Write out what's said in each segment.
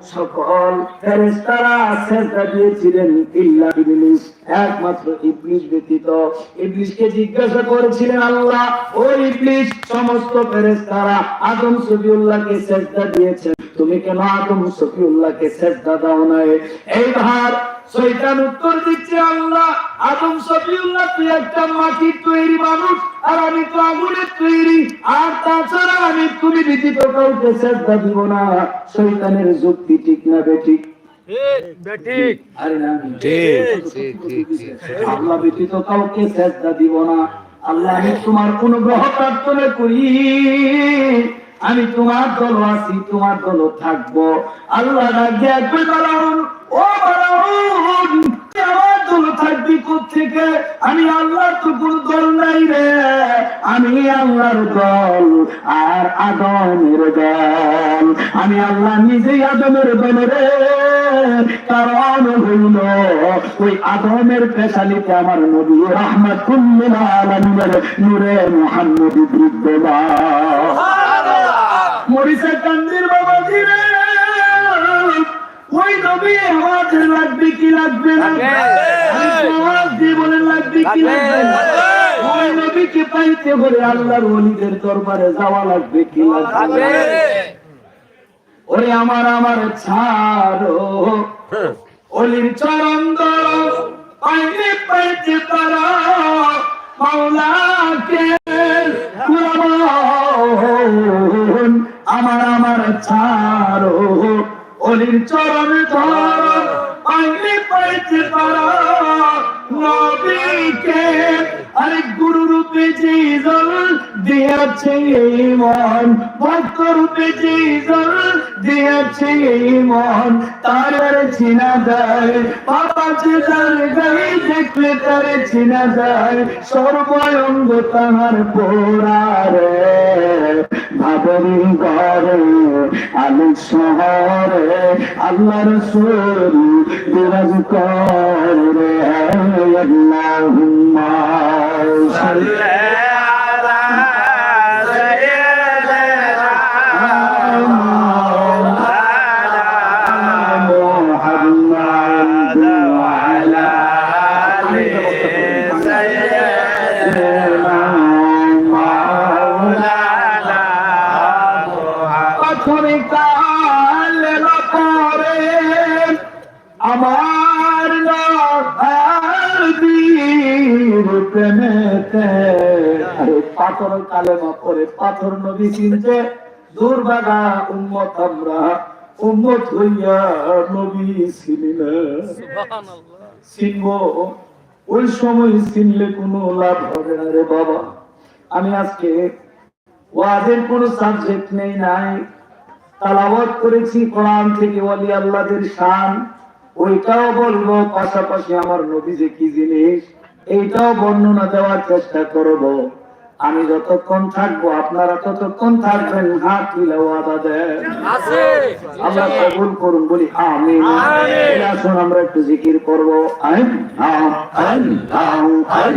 সকল ফেরেশতারা সেজদা দিয়েছিলেন ইল্লা ইবলিস, একমাত্র ইবলিস ব্যতীত। ইবলিসকে জিজ্ঞাসা করেছিলেন আল্লাহ, ও ইবলিস, সমস্ত ফেরেশতারা আদম সফিউল্লাহকে সেজদা দিয়েছেন। তুমি কেন আদম সফিউল্লাহকে সেজদা দাও নাই? এইবার শয়তান উত্তর দিচ্ছে আল্লাহ আদম সফিউল্লাহ তুই একটা মাটির তৈরি মানুষ আর আমি তো আগুনের তৈরি। আর তাছাড়া আমি তুমি ব্যতীত কাউকে সেজদা দিব না। শয়তানের যুক্তি ঠিক না বেঠিক? ঠিক আরে আমি ঠিক, ঠিক, ঠিক, ঠিক। আল্লাহ ব্যতীত কাউকে সেজদা দিব না। আল্লাহ আমি তোমার অনুগ্রহ প্রার্থনা করি। আমি তোমার দল আছি, তোমার দল থাকব। আল্লাহ থাকবি থেকে আমি আল্লাহর তো কোন দল নাই রে, আমি আল্লাহর দল আর আদমের দল। আমি আল্লাহ নিজেই আদমের দল রে, কারণ হইল ওই আদমের পেশালিতে আমার নবী রহমাতুল্লিল আলামিনের নূরে মুহাম্মদ বিদ্যমান। মরিসা কান্দির বাবা ধীরে ওই নবী আওয়াজ লাগবে কি লাগবে না? আওয়াজ দিয়ে বলে লাগবে কি লাগবে। না? ওই নবীকে পাইতে হলে আল্লাহর ওলিদের দরবারে যাওয়া লাগবে কি লাগবে ওরে আমার আমার ছাড়ো। অলির চরণ ধরো পাইতে পাইতে তারা মাওলাকে কুরবান আমার আমার ছাড়ো। অলির চরণ ধরো পাইতে পাইতে তারা নবীকে আরে গুরু রূপে জিজল দিয়েছে এই মন ভক্ত রূপে জিজল দিয়েছে এই মন তার চিনা যায়, বাবা যে তার গাই দেখলে তার চিনা যায়। সর্বঙ্গ তাহার পোড়ারে ভাবরি ঘরে আলু শহরে আল্লাহ রসুল বিরাজ করে আল্লাহুম্মা সাল্লি পাথর কালেমা পরে পাথর নবী চিনছে। দুর্বাগা উম্মত আমরা উম্মত হইয়া নবী ছিলি না চিনব ওই সময় চিনলে কোনো লাভ হবে না রে বাবা। আমি আজকে ওয়াজের কোনো সাবজেক্ট নেই নাই। তালাওয়াত করেছি কোরআন থেকে ওয়ালি আল্লাহদের শান। ওইটাও বলব পাশাপাশি আমার নবী যে কি জিনিস এইটাও বর্ণনা দেওয়ার চেষ্টা করব। আমি যতক্ষণ থাকব আপনারা ততক্ষণ থাকবেন হাত তুলে ওয়াদা দেন আমরা কবুল করুন বলি আমি আসুন আমরা একটু জিকির করব। আইন আইন আইন আইন।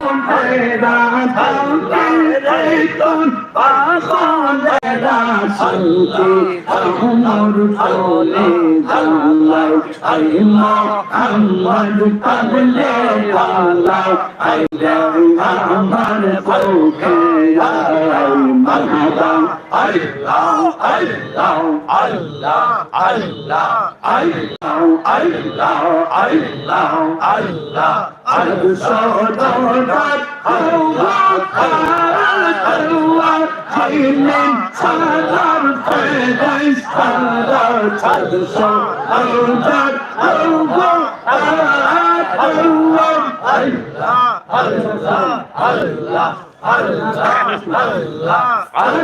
আমার চলে জালাই আই মোহাম্মদ পাগলে আল্লাহ আই আমার পক্ষে আই মারহাবা আল্লাহ Allah Allah Allah Allah Allah Allah Allah I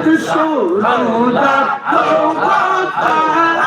just showed that no one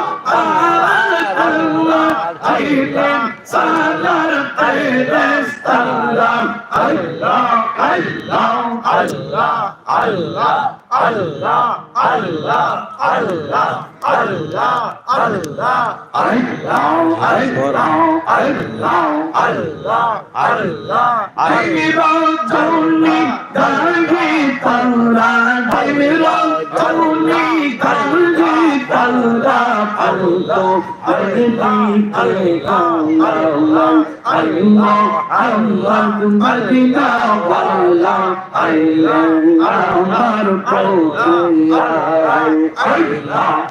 Allah আজ সুরদা আল্লাহ আইলেন সালার দিলেন সাদা আজ সুরদা আল্লাহ আল্লাহ আইলেন সালার দিলেন সাদা আল্লাহ আল্লাহ আল্লাহ আল্লাহ আল্লাহ আল্লাহ আল্লাহ আল্লাহ আল্লাহ আল্লাহ আল্লাহ আল্লাহ আল্লাহ আল্লাহ মদিনা আল্লাহ আল্লাহ আমার প্রভু আল্লাহ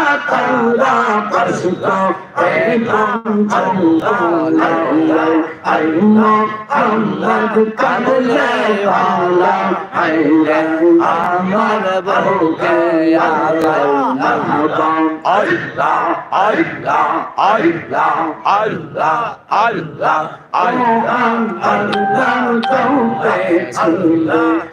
আল্লাহ আল্লাহ আল্লাহ আল্লাহ আল্লাহ আল্লাহ আল্লাহ আল্লাহ আল্লাহ আল্লাহ করবে অদিশাও আউলিয়া আউলি আইসে আউলে কোলি আউলি করবে আল্লাহ আল্লাহ আল্লাহ Mohammad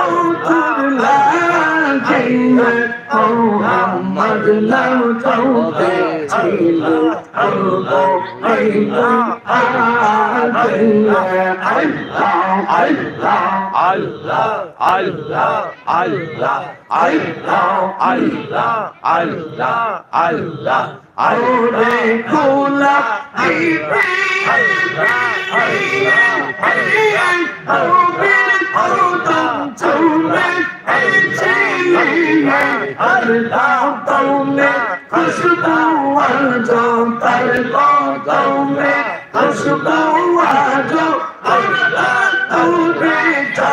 oh to the lion came oh how much love told they till oh oh hey oh Allah Allah Allah Allah Allah আল্লাহ আল্লাহ আল্লাহ আল্লাহ আল্লাহ খোলা খুশবু আজো তার গৌ মে খুশবু আজো আল্লাহ তৌরে যা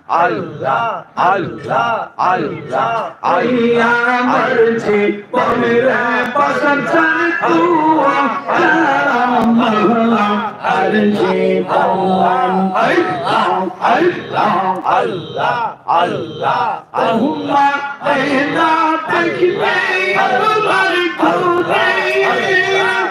আল্লাহ আল্লাহ আল্লাহ আইয়া মরছি পমরা পসঞ্চন তুয়া আল্লাহ। আরজি পওয়ান আল্লাহ আল্লাহ আল্লাহ আল্লাহ আল্লাহ আমার কোরে আল্লাহ আল্লাহ।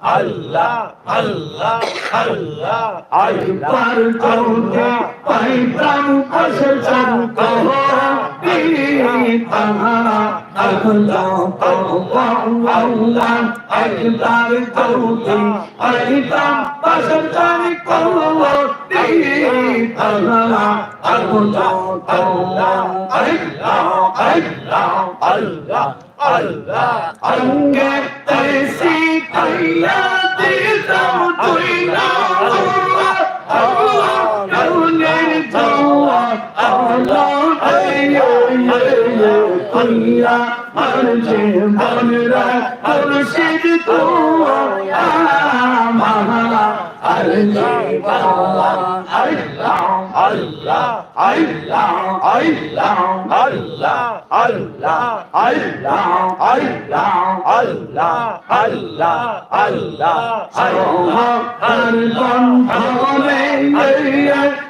আল্লাহ আল্লাহ আল্লাহ। একবার চৌকে পাইতাম আসল চৌকে আল্লাহ আল্লাহ একবার চৌকে পাইতাম আসল চৌকে আল্লাহ আল্লাহ আল্লাহ। আল্লাহ আল্লাহ। Allah Anger Tesi Allah Dil Dau Dui Nau Allah Allah আল্লাহ আরশে ভরা আরশিদ তো আমারা আরশে ভরা আল্লাহ আল্লাহ আল্লাহ আল্লাহ আল্লাহ আল্লাহ আল্লাহ আল্লাহ আল্লাহ আল্লাহ আল্লাহ আল্লাহ আল্লাহ আল্লাহ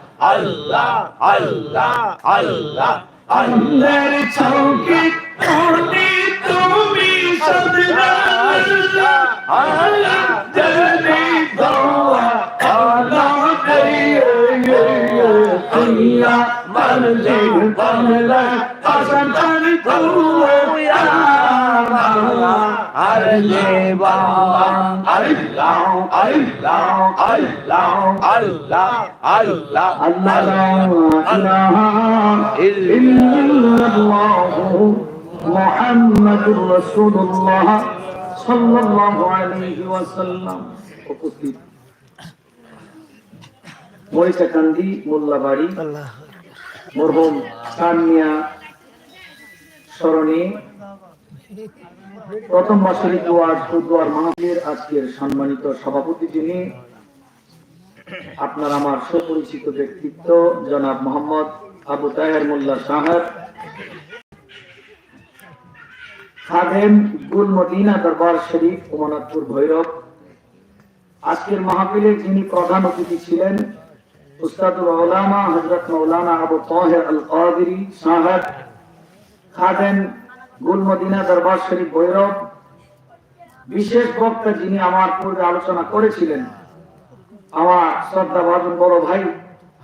আল্লাহ আল্লাহ আল্লাহ আল্লাহর চৌকি তুমি তুমি সদরা আল্লাহ আল্লাহ জলদি দোয়া কানা করিয়ে দুনিয়া মরজি বললা আসমান তো Allah, Allah, Allah, Allah, Allah, Allah, Allah, illallah, Muhammadur Rasulullah, sallallahu alaihi wasallam. উপস্থিত মরিচাকান্দি মোল্লাবাড়ি মরহম সানিয়া স্মরণে প্রথম মাসের দোয়ার সুদোয়ার আজকের সম্মানিত সভাপতি যিনি, আপনার আমার সুপরিচিত ব্যক্তিত্ব, জনাব মোহাম্মদ আবু তাহের মোল্লা সাহেব খাদেম দরবার শরীফ ভৈরব। আজকের মাহফিলের যিনি প্রধান অতিথি ছিলেন, উস্তাদুল হজরত মৌলানা আবু আল কাদিরি সাহেব খাদেম গুল মদিনা দরবার শরীফ ভৈরব। বিশেষ বক্তা যিনি আমার পূর্বে আলোচনা করেছিলেন, আমার শ্রদ্ধা ভাজন বড় ভাই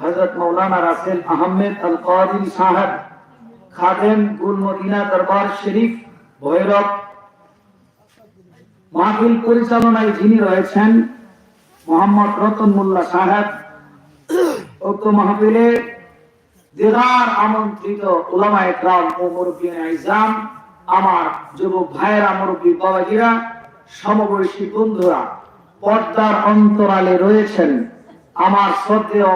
হজরত মৌলানা রাসেল আহমেদ আল কাদির সাহেব, খাদেম গুল মদিনা দরবার শরীফ ভৈরব। মাহফিল পরিচালনায় যিনি রয়েছেন মোহাম্মদ রতন মোল্লা সাহেব, উক্ত মাহফিলে জেলার আমন্ত্রিত উলামা একরাম ও মুরব্বী ইসলাম আমার যুবক ভাইয়েরা মুরব্বী বাবাজিরা সমবয়সী বন্ধুরা পর্দার অন্তরালে রয়েছেন আমার শ্রদ্ধেয়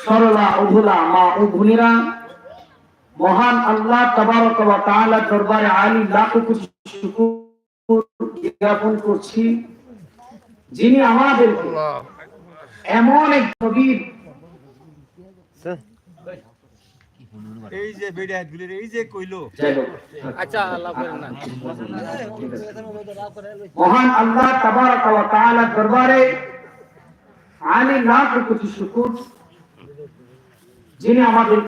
সরলা অভুলা মা ও ভুনিরা মহান আল্লাহ তাবারক ওয়া তাআলা দরবারে আলী লাখো কোটি শুকর জ্ঞাপন করছি যিনি আমাদের এমন এক গভীর এই যে বেড়ে গুলির এই যে কইলো। আচ্ছা আল্লাহ করেন না। মহান আল্লাহ তাবারক ওয়া তাআলা দরবারে আলী লাখ কোটি শুকর। যিনি আমাদের